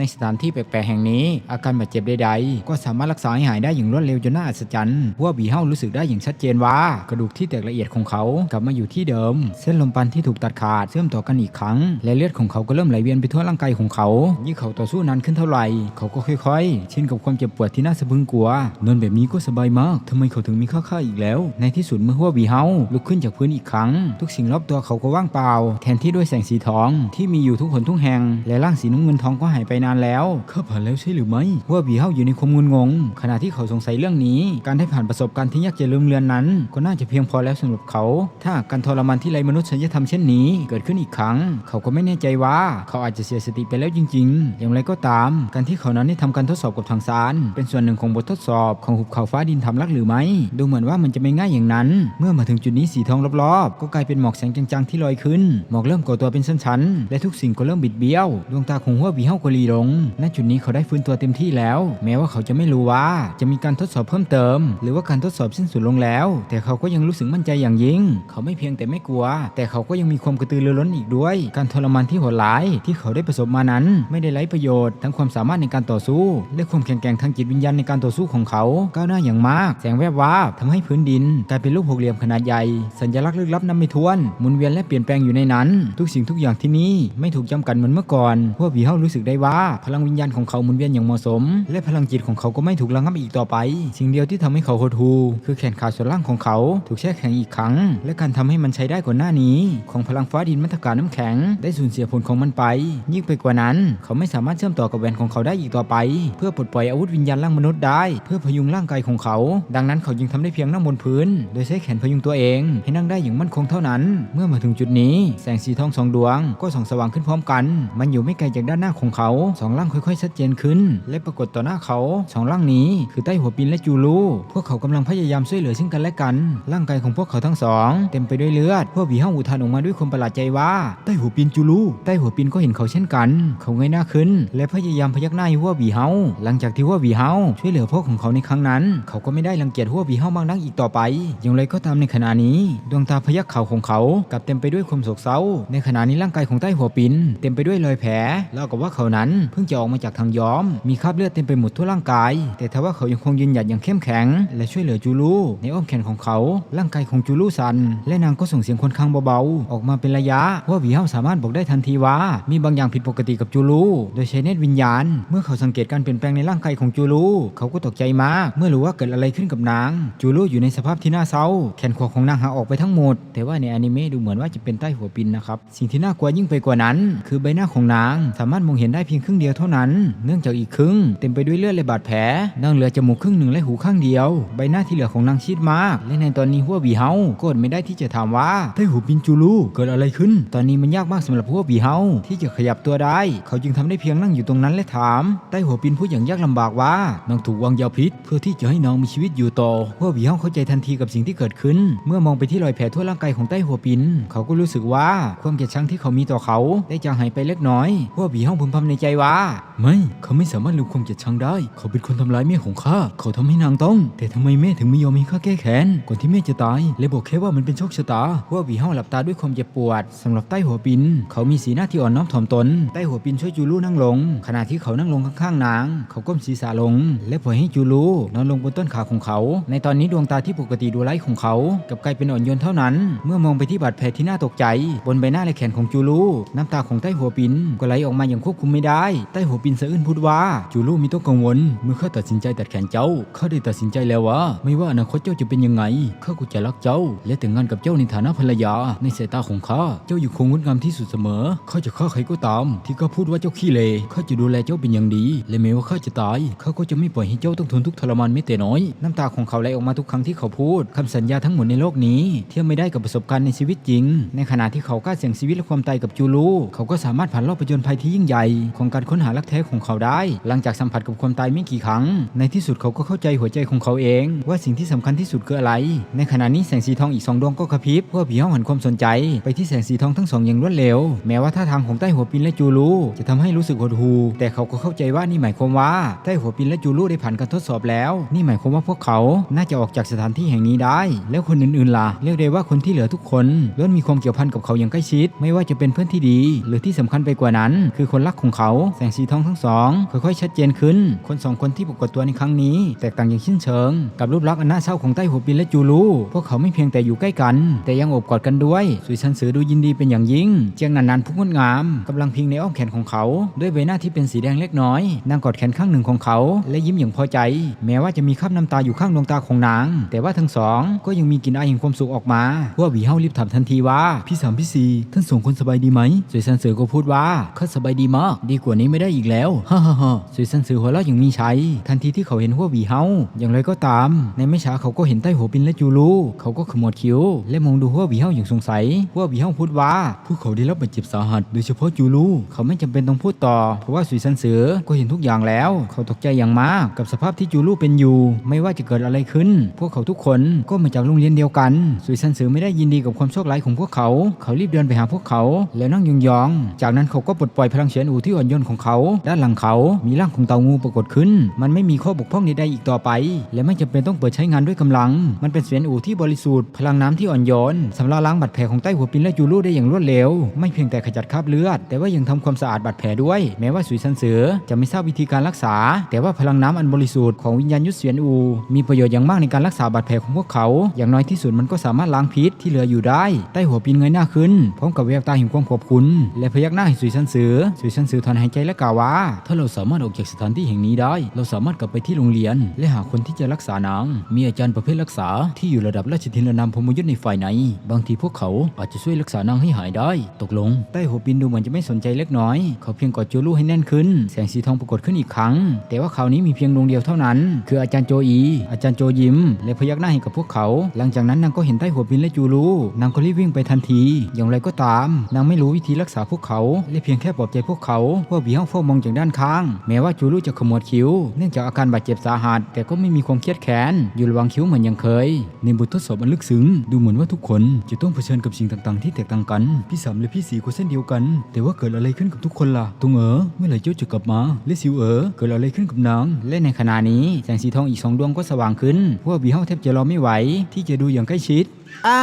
ในสถานที่แปลกๆแห่งนี้ อาการบาดเจ็บใดๆ ก็สามารถรักษาให้หายได้อย่างรวดเร็วจนน่าอัศจรรย์เพราะว่าบีเฮารู้สึกได้อย่างชัดเจนว่ากระดูกที่แตกละเอียดของเขากลับมาอยู่ที่เดิม เส้นลมปันที่ถูกตัดขาดเชื่อมต่อกันอีกครั้ง และเลือดของเขาก็เริ่มไหลเวียนไปทั่วร่างกายของเขา ยิ่งเขาต่อสู้นานขึ้นเท่าไหร่เขาก็ค่อยๆ ชินกับความเจ็บปวดที่น่าสะพึงกลัวนอนแบบนี้ก็สบายมากทำไมเขาถึงมีค่าค่าอีกแล้ว ในที่สุดเมื่อหัวบีเฮาลุกขึ้นจากพื้นอีกครั้ง ทุกสิ่งรอบตัวเขาก็ว่างเปล่า แทนที่ด้วยแสงสีทองที่มีอยู่ทุกหนทุกแห่ง และร่างสีน้ำเงินทองก็หายไปนานแล้วข้าผ่านแล้วใช่หรือไม่ว่าบีเฮาอยู่ในความงุนงง ขณะที่เขาสงสัยเรื่องนี้ การได้ผ่านประสบการณ์ที่ยากจะลืมเลือนนั้น ก็น่าจะเพียงพอแล้วสำหรับเขา ถ้าการทรมานที่ไรมนุษยธรรมเช่นนี้ เกิดขึ้นอีกครั้ง เขาก็ไม่แน่ใจว่า เขาอาจจะเสียสติไปแล้วจริง ๆ อย่างไรก็ตาม การที่เขานั้นได้ทำการทดสอบกับทางสารเป็นส่วนหนึ่งของบททดสอบของหุบเขาฟ้าดินทำรักหรือไม่ดูเหมือนว่ามันจะไม่ง่ายอย่างนั้น เมื่อมาถึงจุดนี้สีทองรอบๆ ก็กลายเป็นหมอกแสงจางๆที่ลอยขึ้นหมอกเริ่มก่อตัวเป็นชั้นๆและทุกสิ่งก็เริ่มบิดเบี้ยวดวงตาของหัวบีเฮาก็รีลง ณ จุดนี้เขาได้ฟื้นตัวเต็มที่แล้ว แม้ว่าเขาจะไม่รู้ว่าจะมีการทดสอบเพิ่มเติม หรือว่าการทดสอบสิ้นสุดลงแล้ว แต่เขาก็ยังรู้สึกมั่นใจอย่างยิ่ง เขาไม่เพียงแต่ไม่กลัว แต่เขาก็ยังมีความกระตือรือร้นอีกด้วย การทรมานที่โหดร้ายที่เขาได้ประสบมานั้น ไม่ได้ไร้ประโยชน์ ทั้งความสามารถในการต่อสู้ และความแข็งแกร่งทางจิตวิญญาณในการต่อสู้ของเขาก้าวหน้าอย่างมาก แสงแวบวาบทำให้พื้นดินกลายเป็นรูปหกเหลี่ยมขนาดใหญ่ สัญลักษณ์ลึกลับนับไม่ถ้วนหมุนเวียนและเปลี่ยนแปลงอยู่ในนั้น ทุกสิ่งทุกอย่างที่นี่ไม่ถูกจำกัดเหมือนเมื่อก่อนพวกผีเฮารู้สึกได้ว่าพลังวิญญาณของเขาหมุนเวียนอย่างเหมาะสม และพลังจิตของเขาก็ไม่ถูกระงับอีกต่อไป สิ่งเดียวที่ทำให้เขาหดหูคือแขนขาส่วนล่างของเขา ถูกแช่แข็งอีกครั้ง และการทำให้มันใช้ได้ก่อนหน้านี้ ของพลังฟ้าดินมัทการน้ำแข็ง ได้สูญเสียผลของมันไป ยิ่งไปกว่านั้น เขาไม่สามารถเชื่อมต่อกับแหวนของเขาได้อีกต่อไป เพื่อปลดปล่อยอาวุธวิญญาณร่างมนุษย์ได้ เพื่อพยุงร่างกายของเขา ดังนั้นเขาจึงทำได้เพียงนั่งบนพื้น โดยใช้แขนพยุงตัวเอง ให้นั่งได้อย่างมั่นคงเท่านั้น เมื่อมาถึงจุดนี้ แสงสีทองสองดวง ก็ส่องสว่างขึ้นพร้อมกัน มันอยู่ไม่ไกลจากด้านหน้าของเขาสองร่างค่อยๆชัดเจนขึ้น และปรากฏต่อหน้าเขาสองร่างนี้คือใต้หัวปินและจูลูพวกเขากำลังพยายามช่วยเหลือซึ่งกันและกัน ร่างกายของพวกเขาทั้งสองเต็มไปด้วยเลือด พวกผีห้องอุทานออกมาด้วยความประหลาดใจว่าใต้หัวปินจูลูใต้หัวปินก็เห็นเขาเช่นกัน เขาเงยหน้าขึ้น และพยายามพยักหน้าให้หัวบีเฮาหลังจากที่หัวบีเฮาช่วยเหลือพวกของเขาในครั้งนั้น เขาก็ไม่ได้รังเกียจหัวบีเฮามากนักอีกต่อไป อย่างไรก็ตามในขณะนี้ ดวงตาพยักเขาของเขากลับเต็มไปด้วยความโศกเศร้า ในขณะนี้ร่างกายของใต้หัวปินเต็มไปด้วยรอยแผลแล้วกับว่าเขานั้นเพิ่งจะออกมาจากทางย้อม มีคราบเลือดเต็มไปหมดทั่วร่างกาย แต่ทว่าเขายังคงยืนหยัดอย่างเข้มแข็ง และช่วยเหลือจูลูในอ้อมแขนของเขา ร่างกายของจูลูสัน และนางก็ส่งเสียงค่อนข้างเบาๆ ออกมาเป็นระยะว่าวีเฮาสามารถบอกได้ทันทีว่า มีบางอย่างผิดปกติกับจูลูโดยใช้เนตวิญญาณ เมื่อเขาสังเกตการเปลี่ยนแปลงในร่างกายของจูลูเขาก็ตกใจมากเมื่อรู้ว่าเกิดอะไรขึ้นกับนาง จูลูอยู่ในสภาพที่น่าเศร้า แขนขวาของนางหักออกไปทั้งหมด แต่ว่าในอนิเมะดูเหมือนว่าจะเป็นใต้หัวปินนะครับสิ่งที่น่ากลัวยิ่งไปกว่านั้น คือใบหน้าของนางสามารถมองเห็นได้เพียงรึ่งเดียวเท่านั้น เนื่องจากอีกครึ่ง เต็มไปด้วยเลือดและบาดแผลนางเหลือจมูกครึ่งหนึ่งและหูข้างเดียว ใบหน้าที่เหลือของนางชีดมาก และในตอนนี้หัวบีเฮาก็อดไม่ได้ที่จะถามว่าไต้หูปินจูลูเกิดอะไรขึ้น ตอนนี้มันยากมากสำหรับหัวบีเฮาที่จะขยับตัวได้ เขาจึงทำได้เพียงนั่งอยู่ตรงนั้นและถามไต้หัวปินพูดอย่างยากลำบากว่านางถูกวางยาพิษ เพื่อที่จะให้นางมีชีวิตอยู่ต่อหัวบีเฮาเข้าใจทันทีกับสิ่งที่เกิดขึ้น เมื่อมองไปที่รอยแผลทั่วร่างกายของไต้หัวปิน เขาก็รู้สึกว่าความเกลียดชังที่เขามีต่อเขาได้จางหายไปเล็กน้อยหัวบีเฮาพึมพำในใจว่าไม่เขาไม่สามารถลืมความเกลียดชังได้ เขาเป็นคนทำร้ายแม่ของข้าเขาทำให้นางต้อง แต่ทำไมแม่ถึงไม่ยอมให้ข้าแก้แค้นก่อนที่แม่จะตายและบอกแค่ว่ามันเป็นโชคชะตาว่าบีเฮาหลับตาด้วยความเจ็บปวดสำหรับใต้หัวปิน เขามีสีหน้าที่อ่อนน้อมถ่อมตน ใต้หัวปินช่วยจูลูนั่งลง ขณะที่เขานั่งลงข้างๆนาง เขาก้มศีรษะลง และปล่อยให้จูลูนอนลงบนต้นขาของเขา ในตอนนี้ดวงตาที่ปกติดูไร้ของเขากับกลายเป็นอ่อนโยนเท่านั้น เมื่อมองไปที่บาดแผลที่น่าตกใจ บนใบหน้าและแขนของจูลูน้ำตาของใต้หัวปินก็ไหลออกมาอย่างควบคุมไม่ได้ใต้หัวปินสะอื้นพูดว่าจูลูมีต้องกังวล เมื่อข้าตัดสินใจตัดแขนเจ้าข้าได้ตัดสินใจแล้วว่า ไม่ว่าอนาคตเจ้าจะเป็นยังไงข้าก็จะรักเจ้า และแต่งงานกับเจ้าในฐานะภรรยา ในสายตาของข้าเจ้าอยู่คงงดงามที่สุดเสมอข้าจะฆ่าใครก็ตาม ที่ข้าพูดว่าเจ้าขี้เลข้าจะดูแลเจ้าเป็นอย่างดี และแม้ว่าข้าจะตายข้าก็จะไม่ปล่อยให้เจ้าต้องทนทุกข์ทรมานแม้แต่น้อย น้ำตาของเขาไหลออกมาทุกครั้งที่เขาพูดคำสัญญาทั้งหมดในโลกนี้ เทียบไม่ได้กับประสบการณ์ในชีวิตจริง ในขณะที่เขากล้าเสี่ยงชีวิตและความตายกับจูลู เขาก็สามารถผ่านรอบประจนภัยที่ยิ่งใหญ่ของการารถค้นหารักแท้ของเขาได้ หลังจากสัมผัสกับความตายไม่กี่ครั้ง ในที่สุดเขาก็เข้าใจหัวใจของเขาเอง ว่าสิ่งที่สำคัญที่สุดคืออะไร ในขณะนี้แสงสีทองอีกสองดวงก็กระพริบเพวกผีห้องหันความสนใจ ไปที่แสงสีทองทั้งสองอย่างรวดเร็ว แม้ว่าท่าทางของใต้หัวปินและจูรูจะทำให้รู้สึกหดหู่แต่เขาก็เข้าใจว่านี่หมายความว่าใต้หัวปินและจูรูได้ผ่านการทดสอบแล้ว นี่หมายความว่าพวกเขา น่าจะออกจากสถานที่แห่งนี้ได้ แล้วคนอื่นๆล่ะ เรียกได้ว่าคนที่เหลือทุกคนล้วนมีความเกี่ยวพันกับเขาอย่างใกล้ชิด ไม่ว่าจะเป็นเพื่อนที่ดี หรือที่สำคัญไปกว่านั้น คือคนรักของเขาแสงสีทองทั้งสองค่อยๆชัดเจนขึ้น คนสองคนที่ปรากฏตัวในครั้งนี้ แตกต่างอย่างสิ้นเชิง กับรูปลักษณ์อันน่าเศร้าของใต้หัวปินและจูรูพวกเขาไม่เพียงแต่อยู่ใกล้กัน แต่ยังโอบกอดกันด้วยสุยซันสือดูยินดีเป็นอย่างยิ่ง เจียงนันนันผู้งดงามกำลังพิงในอ้อมแขนของเขา ด้วยใบหน้าที่เป็นสีแดงเล็กน้อยนางกอดแขนข้างหนึ่งของเขา และยิ้มอย่างพอใจ แม้ว่าจะมีคราบน้ำตาอยู่ข้างดวงตาของนาง แต่ว่าทั้งสองก็ยังมีกลิ่นอายแห่งความสุขออกมาพวกหวีเฮารีบถามทันทีว่าพี่สามพี่สี่ท่านสองคนสบายดีไหมสุยซันสือก็พูดว่าข้าสบายดีมากดีกว่านี้ไม่ได้อีกแล้วฮ่าฮ่าฮ่าสุยซันสือหัวเราะอย่างมีชัยทันทีที่เขาเห็นหัววีเฮาอย่างไรก็ตาม ในไม่ช้าเขาก็เห็นใต้หัวปินและจูรูเขาก็ขมวดคิ้ว และมองดูหัววีเฮาอย่างสงสัยหัววีเฮาพูดว่าพวกเขาได้รับบาดเจ็บสาหัสโดยเฉพาะจูรูเขาไม่จำเป็นต้องพูดต่อ เพราะว่าสุยซันสือก็เห็นทุกอย่างแล้ว เขาตกใจอย่างมากกับสภาพที่จูรูเป็นอยู่ ไม่ว่าจะเกิดอะไรขึ้น พวกเขาทุกคนก็มาจากโรงเรียนเดียวกันสุยซันสือไม่ได้ยินดีกับความโชคร้ายของพวกเขา เขารีบเดินไปหาพวกเขา แล้วนั่งยองๆจากนั้นเขาก็ปลดปล่อยพลังเฉียนอูที่อ่อนโยนของเขา ด้านหลังเขา มีร่างของเต่างูปรากฏขึ้น มันไม่มีข้อบกพร่องใดๆอีกต่อไป และไม่จำเป็นต้องเปิดใช้งานด้วยกำลัง มันเป็นเสียนอูที่บริสุทธิ์ พลังน้ำที่อ่อนโยนสำหรับล้างบาดแผลของใต้หัวปินและจูรูได้อย่างรวดเร็ว ไม่เพียงแต่ขจัดคราบเลือด แต่ว่ายังทำความสะอาดบาดแผลด้วย แม้ว่าสุยซันเสือจะไม่ทราบวิธีการรักษา แต่ว่าพลังน้ำอันบริสุทธิ์ของวิญญาณยุทธเสียนอู มีประโยชน์อย่างมากในการรักษาบาดแผลของพวกเขา อย่างน้อยที่สุดมันก็สามารถล้างพิษที่เหลืออยู่ได้ ใต้หัวปินเงยหน้าขึ้นพร้อมกับแววตาแห่งความขอบคุณ และพยักหน้าให้สุยซันเสือสุยซันเสือถอนหายใจและกล่าวว่า ถ้าเราสามารถออกจากสถานที่แห่งนี้ได้ เราสามารถกลับไปที่โรงเรียน และหาคนที่จะรักษานาง มีอาจารย์ประเภทรักษาที่อยู่ระดับราชทินนามพมยุทธในฝ่ายไหน บางทีพวกเขาอาจจะช่วยรักษานางให้หายได้ ตกลง ใต้หัวปินดูเหมือนจะไม่สนใจเล็กน้อย เขาเพียงกอดจูลู่ให้แน่นขึ้น แสงสีทองปรากฏขึ้นอีกครั้ง แต่ว่าคราวนี้มีเพียงดวงเดียวเท่านั้น คืออาจารย์โจอี อาจารย์โจยิ้ม และพยักหน้าให้กับพวกเขา หลังจากนั้นนางก็เห็นใต้หัวปินและจูลู่นางก็รีบวิ่งไปทันที อย่างไรก็ตาม นางไม่รู้วิธีรักษาพวกเขา และเพียงแค่ปลอบใจพวกเขาว่าบีห้องเฝ้ามองจากด้านข้าง แม้ว่าจูลู่จะขมวดคิ้ว เนื่องจากอาการบาดเจ็บสาหัส แต่ก็ไม่มีความเครียดแค้นอยู่ระว่างคิ้วเหมือนอย่างเคย ในบททดสอบอันลึกซึ้ง ดูเหมือนว่าทุกคนจะต้องเผชิญกับสิ่งต่างๆ ที่แตกต่างกัน พี่สามและพี่สี่ก็เส้นเดียวกัน แต่ว่าเกิดอะไรขึ้นกับทุกคนล่ะตรงเอ๋อเมื่อไหร่เจ้าจะกลับมา และซิวเอ๋อเกิดอะไรขึ้นกับนางและในขณะนี้แสงสีทองอีกสองดวงก็สว่างขึ้นพวกบีเฮาแทบจะรอไม่ไหว ที่จะดูอย่างใกล้ชิด อ้า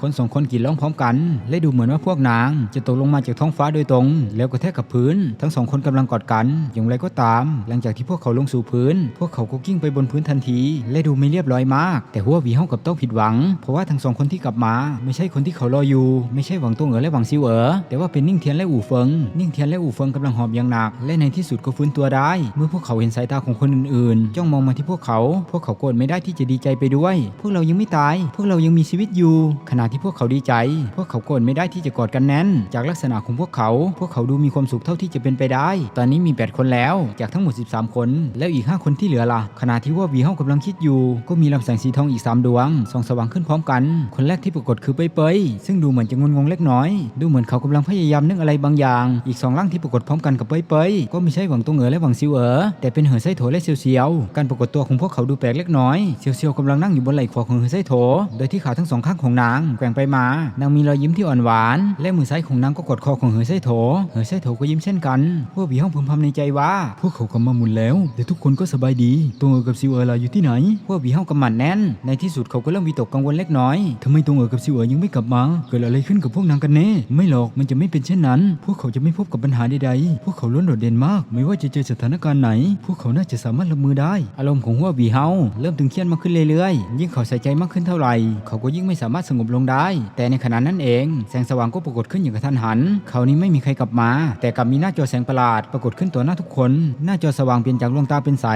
คนสองคนกรีดร้องพร้อมกัน และดูเหมือนว่าพวกนางจะตกลงมาจากท้องฟ้าโดยตรง แล้วกระแทกกับพื้น ทั้งสองคนกำลังกอดกัน อย่างไรก็ตาม หลังจากที่พวกเขาลงสู่พื้น พวกเขาก็กิ้งไปบนพื้นทันที และดูไม่เรียบร้อยมาก แต่หัววีเฮากับต้องผิดหวัง เพราะว่าทั้งสองคนที่กลับมา ไม่ใช่คนที่เขารออยู่ ไม่ใช่หวังตงเอ๋อและหวังซิวเอ๋อแต่ว่าเป็นนิ่งเทียนและอู่เฟิง นิ่งเทียนและอู่เฟิงกำลังหอบอย่างหนัก และในที่สุดก็ฟื้นตัวได้ เมื่อพวกเขาเห็นสายตาของคนอื่นๆ จ้องมองมาที่พวกเขา พวกเขาโกรธไม่ได้ที่จะดีใจไปด้วย พวกเรายังไม่ตาย พวกเรายังมีชีวิตอยู่ ขณะที่พวกเขาดีใจ พวกเขาโกรธไม่ได้ที่จะกอดกันแน่น จากลักษณะของพวกเขา พวกเขาดูมีความสุขเท่าที่จะเป็นไปได้ ตอนนี้มี 8 คนแล้ว จากทั้งหมด 13 คน แล้วอีก 5 คนที่เหลือล่ะ ขณะที่ว่าวีเฮากำลังคิดอยู่ ก็มีลำแสงสีทองอีก 3 ดวง ส่องสว่างขึ้นพร้อมกัน คนแรกที่ปรากฏคือเปยเปยซึ่งดูเหมือนจะงุนงงเล็กน้อย ดูเหมือนเขากำลังพยายามนึกอะไรบางอย่าง อีกสองร่างที่ปรากฏพร้อมกันกับเปยเปยก็ไม่ใช่หวังตงเอ๋อและหวังซิวเอ๋อแต่เป็นเหอไส้โถและเซียวเซียวการปรากฏตัวของพวกเขาดูแปลกเล็กน้อยเซียวเซียวกำลังนั่งอยู่บนไหล่ขวาของเหอไส้โถโดยที่ขาทั้งสองข้างของนางแกว่งไปมา นางมีรอยยิ้มที่อ่อนหวาน และมือซ้ายของนางก็กดคอของเหอไส้โถ เหอไส้โถก็ยิ้มเช่นกัน พวกผีห้องพึมพำในใจว่า พวกเขากำมาหมุนแล้วแต่ทุกคนก็สบายดี ตรงเอ๋อกับซิวเอ๋อล่ะอยู่ที่ไหน พวกผีห้องกำมัดแน่น ในที่สุดเขาก็เริ่มวิตกกังวลเล็กน้อยทำไมตรงเอ๋อกับซิวเอ๋อยังไม่กลับมา เกิดอะไรขึ้นกับพวกนางกันแน่ ไม่หรอก มันจะไม่เป็นเช่นนั้น พวกเขาจะไม่พบกับปัญหาใดๆ พวกเขาล้วนโดดเด่นมาก ไม่ว่าจะเจอสถานการณ์ไหน พวกเขาน่าจะสามารถรับมือได้ อารมณ์ของหัวบีเฮาเริ่มตึงเครียดมากขึ้นเรื่อยๆ ยิ่งเขาใส่ใจมากขึ้นเท่าไหร่ เขาก็ยิ่งไม่สามารถสงบลงได้ แต่ในขณะนั้นเอง แสงสว่างก็ปรากฏขึ้นอย่างกระทันหันเขาวนี้ไม่มีใครกลับมา แต่กลับมีหน้าจอแสงประหลาดปรากฏขึ้นต่อหน้าทุกคน หน้าจอสว่างเปลี่ยนจากดวงตาเป็นใส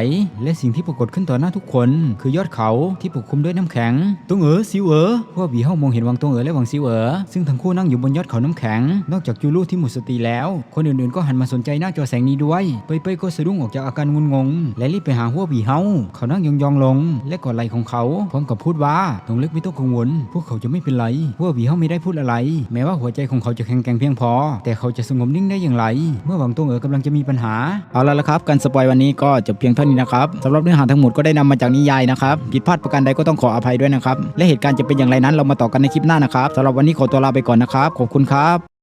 และสิ่งที่ปรากฏขึ้นต่อหน้าทุกคน คือยอดเขาที่ปกคลุมด้วยน้ำแข็งตงเอ๋อซิวเอ๋อพวกบีเฮามองเห็นวังตงเอ๋อและวังซิวเอ๋อซึ่งทั้งคู่นั่งอยู่บนยอดเขาน้ำแข็ง นอกจากจูลูที่หมดสติแล้ว คนอื่นๆก็หันมาสนใจหน้าจอแสงนี้ด้วย เป้ยๆก็สะดุ้งออกจากอาการงุนงง และรีบไปหาหัวบีเฮาเขานั่งยองๆลง และกอดไหล่ของเขาพร้อมกับพูดว่าตงเล็กไม่ต้องกังวลพวกเขาจะไม่เป็นไรพวกผีเฮาไม่ได้พูดอะไร แม้ว่าหัวใจของเขาจะแข็งแกร่งเพียงพอ แต่เขาจะสงบนิ่งได้อย่างไร เมื่อหวังตงเอ๋อกำลังจะมีปัญหา เอาละละครับ การสปอยวันนี้ก็จบเพียงเท่านี้นะครับสำหรับเนื้อหาทั้งหมดก็ได้นำมาจากนิยายนะครับผิดพลาดประการใดก็ต้องขออภัยด้วยนะครับและเหตุการณ์จะเป็นอย่างไรนั้นเรามาต่อกันในคลิปหน้านะครับสำหรับวันนี้ขอตัวลาไปก่อนนะครับขอบคุณครับ